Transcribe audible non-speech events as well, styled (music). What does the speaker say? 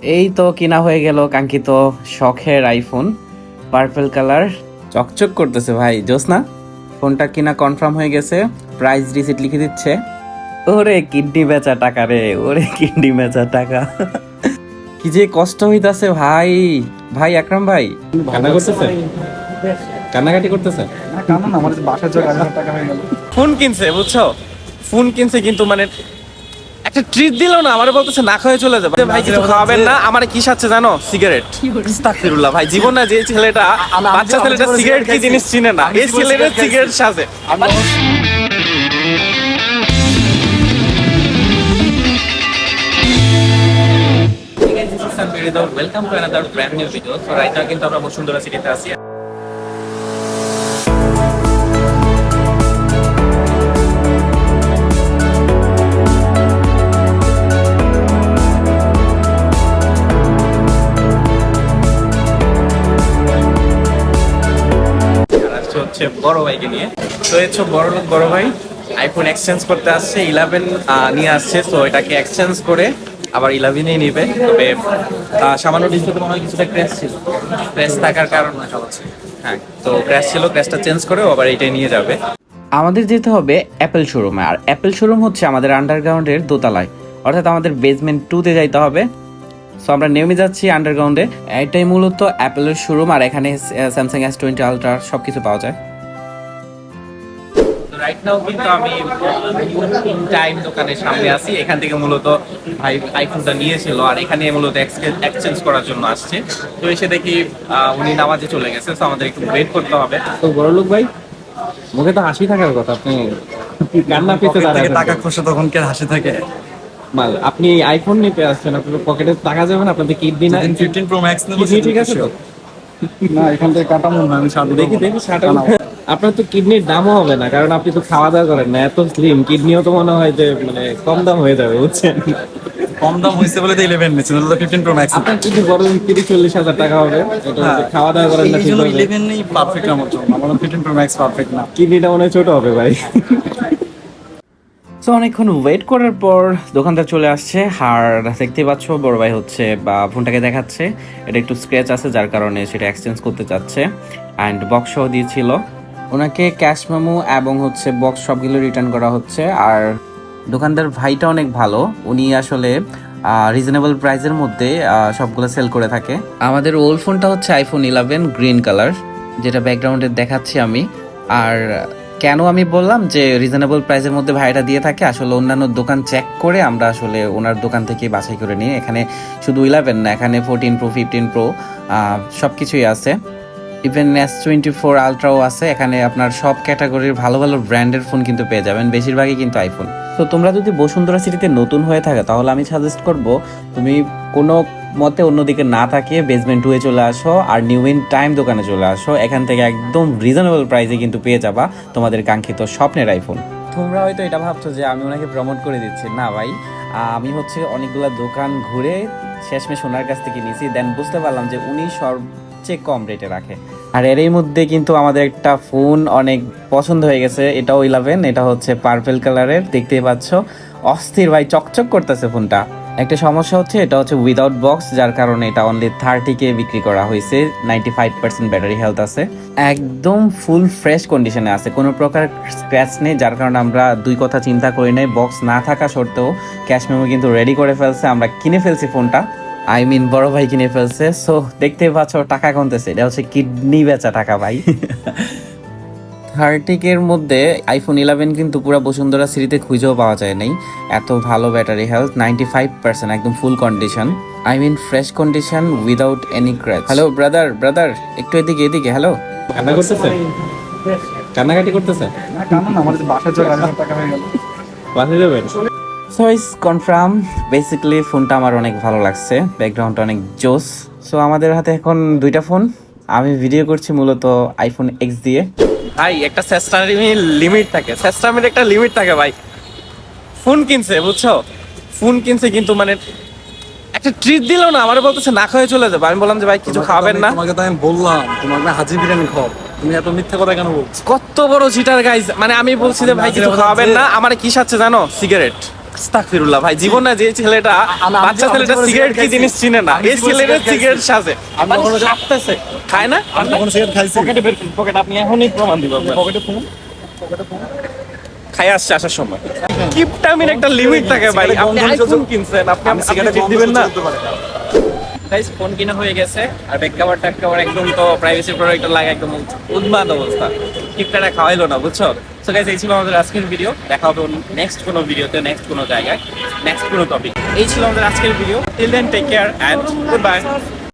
এই তো কিনা হয়ে গেল কাঙ্ক্ষিত শখের আইফোন পার্পল কালার চকচক করতেছে ভাই জোস না ফোনটা কিনা কনফার্ম হয়ে গেছে প্রাইস রিসিট লিখে দিচ্ছে। ওরে কিডনি বেচা টাকা রে ওরে কিডনি বেচা টাকা। কি যে কষ্ট হইতাছে ভাই। ভাই আকরাম ভাই কান্না করতেছে? কান্নাকাটি করতেছে? কারণ আমাদের বাসার জন্য টাকা হয়ে গেল। ফোন কিনছে বুঝছ? ফোন কিনছে কিন্তু মানে একটা ট্রিট দিল না আমার বলতেছে না খেয়ে চলে যাবে। ভাই কিছু খাওয়াবেন না আমার কি সাচ্ছে জানো? সিগারেট আস্তাগফিরুল্লাহ ভাই জীবন না যে ছেলেটা বাচ্চা ছেলেটা সিগারেট কি জিনিস চিনে না? এই ছেলেটা সিগারেট সাজে। Welcome to another brand new video so right now কিন্তু আমরা বসুন্ধরা সিটিতে আছি। হচ্ছে বড় ভাইকে নিয়ে। তো হচ্ছে বড় লোক, বড় ভাই। আইফোন এক্সচেঞ্জ করতে আসছে ইলেভেন নিয়ে আসছে। তো এটাকে এক্সচেঞ্জ করে আবার ইলেভেনেই নিবে। তবে সামান্য ডিসপ্লেতে মনে হয় কিছুটা ক্র্যাশ ছিল। ক্র্যাশ থাকার কারণে হ্যাঁ তো ক্র্যাশ ছিল ক্র্যাশটা চেঞ্জ করে আবার এটাই নিয়ে যাবে। আমাদের যেতে হবে অ্যাপেল শোরুমে আর অ্যাপেল শোরুম হচ্ছে আমাদের আন্ডারগ্রাউন্ডের দোতলায়। অর্থাৎ আমাদের বেসমেন্ট টুতে যাইতে হবে। সো আমরা নেমে যাচ্ছি আন্ডারগ্রাউন্ডে এটাই মূলত অ্যাপেলের শোরুম আর এখানে স্যামসাং এস টোয়েন্টি আলট্রা সব কিছু পাওয়া যায়। রাইট নাও কিন্তু আমি টাইম দোকানের সামনে আছি। এখান থেকে মূলত ভাই আইফোনটা নিয়েছিল আর এখানে মূলত এক্সচেঞ্জ করার জন্য আসছে। তো এসে দেখি আহ, উনি নামাজে চলে গেছে তো আমাদের একটু ওয়েট করতে হবে। তো বড় লোক ভাই মুখে তো হাসি থাকার কথা আপনি কান্না পেতে টাকা খসে তখন কে হাসি থাকে? মাল আপনি আইফোন নিতে আসছেন আপনার পকেটে টাকা যাবে না আপনাদের কিডনি না ফিফটিন প্রো ম্যাক্স নেব ঠিক আছে তো? না এখান থেকে কাটা না আমি সাথে দেখি দেখি শাটা আপনার তো কিডনির দামও হবে না কারণ আপনি তো খাওয়া দাওয়া করেন না এত স্লিম কিডনিও তো মনে হয় যে মানে কম দাম হয়ে যাবে বুঝছেন? কম দাম হয়েছে বলে তো ইলেভেন নিচ্ছি নাহলে তো ফিফটিন প্রো ম্যাক্স আপনার কিডনি বড় তিরিশ চল্লিশ হাজার টাকা হবে। খাওয়া দাওয়া করেন না ইলেভেনই পারফেক্ট আমার জন্য আমার ফিফটিন প্রো ম্যাক্স পারফেক্ট না। কিডনিটা মনে হয় ছোট হবে ভাই। তো অনেকক্ষণ ওয়েট করার পর দোকানদার চলে আসছে। আর দেখতে পাচ্ছ, বড় ভাই হচ্ছে, বা ফোনটাকে দেখাচ্ছে। এটা একটু স্ক্র্যাচ আছে, যার কারণে সেটা এক্সচেঞ্জ করতে চাচ্ছে। অ্যান্ড বক্স সহ দিয়েছিল। ওনাকে ক্যাশ মেমো এবং হচ্ছে বক্স সবগুলো রিটার্ন করা হচ্ছে। আর দোকানদার ভাইটা অনেক ভালো। উনি আসলে রিজনেবল প্রাইসের মধ্যে সবগুলো সেল করে থাকে। আমাদের ওল্ড ফোনটা হচ্ছে আইফোন ইলেভেন গ্রিন কালার যেটা ব্যাকগ্রাউন্ডে দেখাচ্ছি আমি। আর কেন আমি বললাম যে রিজনেবল প্রাইসের মধ্যে ভাইটা দিয়ে থাকে? আসলে অন্যান্য দোকান চেক করে আমরা আসলে ওনার দোকান থেকে বাছাই করে নিই। এখানে শুধু ইলেভেন না, এখানে ফোরটিন প্রো ফিফটিন প্রো সব কিছুই আছে। ইভেন এস টোয়েন্টি ফোর আলট্রাও আছে। এখানে আপনার সব ক্যাটাগরির ভালো ভালো ব্র্যান্ডের ফোন কিন্তু পেয়ে যাবেন। বেশিরভাগই কিন্তু আইফোন তো তোমরা যদি বসুন্ধরা সিটিতে নতুন হয়ে থাকে, তাহলে আমি সাজেস্ট করব, তুমি কোনো মতে অন্যদিকে না থাকিয়ে বেসমেন্ট টুয়ে চলে আসো আর নিউ ইন টাইম দোকানে চলে আসো। এখান থেকে একদম রিজনেবল প্রাইসে কিন্তু পেয়ে যাবা তোমাদের কাঙ্ক্ষিত স্বপ্নের আইফোন তোমরা হয়তো এটা ভাবছ যে আমি ওনাকে প্রমোট করে দিচ্ছি। না ভাই আমি হচ্ছে অনেকগুলা দোকান ঘুরে শেষমেশ ওনার কাছ থেকে নিয়েছি দেন বুঝতে পারলাম যে উনি সবচেয়ে কম রেটে রাখে। আর এরই মধ্যে কিন্তু আমাদের একটা ফোন অনেক পছন্দ হয়ে গেছে। এটাও ইলেভেন এটা হচ্ছে পার্পেল কালারের দেখতেই পাচ্ছ অস্থির ভাই চকচক করতেছে ফোনটা একটা সমস্যা হচ্ছে, এটা হচ্ছে উইদাউট বক্স যার কারণে এটা অনলি থার্টি কে বিক্রি করা হয়েছে ninety five percent battery health আছে। একদম ফুল ফ্রেশ কন্ডিশনে আছে, কোনো প্রকার স্ক্র্যাচ নেই, যার কারণে আমরা দুই কথা চিন্তা করি নাই বক্স না থাকা সত্ত্বেও ক্যাশ মেমো কিন্তু রেডি করে ফেলছে, আমরা কিনে ফেলছি ফোনটা আই মিন বড় ভাই কিনে ফেলছে সো দেখতে পাচ্ছ, টাকা কমতেছে, এটা হচ্ছে কিডনি বেচা টাকা ভাই। (laughs) থার্টিকের মধ্যে আইফোন ইলেভেন কিন্তু পুরো বসুন্ধরা সিটিতে খুঁজেও পাওয়া যায় নাই। এত ভালো battery health ninety five percent একদম full condition I mean fresh condition without any scratch hello brother brother একটু এদিকে এদিকে হ্যালো কান্না করতেছে? কান্নাকাটি করতেছে? বাসে যাবেন? সো ইস কনফার্ম বেসিক্যালি ফোনটা আমার অনেক ভালো লাগছে ব্যাকগ্রাউন্ডটা অনেক জোস। সো আমাদের হাতে এখন দুইটা ফোন আমি ভিডিও করছি মূলত আইফোন এক্স দিয়ে। ভাই একটা সেস্টামির লিমিট থাকে। সেস্টামির একটা লিমিট থাকে ভাই। ফোন কিনছে বুঝছ? ফোন কিনছে কিন্তু মানে একটা ট্রিট দিল না আমার বলতেছে না খেয়ে চলে যাবে। আমি বললাম যে ভাই কিছু খাবেন না? তোমাকে তো আমি বললাম তোমাকে হাজি বিরিয়ানি খাও তুমি এত মিথ্যা কথা কেন বলছো? কত বড় চিটার গাইজ মানে আমি বলছি যে ভাই কিছু খাবেন না। আমার কি সাথে জানো? সিগারেট আস্তাগফিরুল্লাহ ভাই জীবনে যে ছেলেটা বাচ্চা ছেলেটা সিগারেট কি জিনিস চিনে না? এই ছেলেটা সিগারেট সাজে। আমি মানে সাজতেছে খায় না? আমি কখনো সিগারেট খাইছি পকেটে বের পকেট আপনি এখনই প্রমাণ দিব আপনার। পকেটে ফোন খাই আসছে আসার সময়। কিপটামির একটা লিমিট থাকে ভাই। আপনি আইফোন কিনছেন আপনি আমি আপনি সিগারেট দিবেন না। গাইস ফোন কিনা হয়ে গেছে আর ব্যাক কভার ট্যাক কভার একদম তো প্রাইভেসি প্রোডাক্ট লাগে একদম উন্মাদ অবস্থা। কিপটাটা খাওয়াইলো না, বুঝছ? সো গাইস এই ছিল আমাদের আজকের ভিডিও দেখা হবে নেক্সট কোনো ভিডিওতে নেক্সট কোনো জায়গায় নেক্সট কোনো টপিক এই ছিল আমাদের আজকের video till then take care and good bye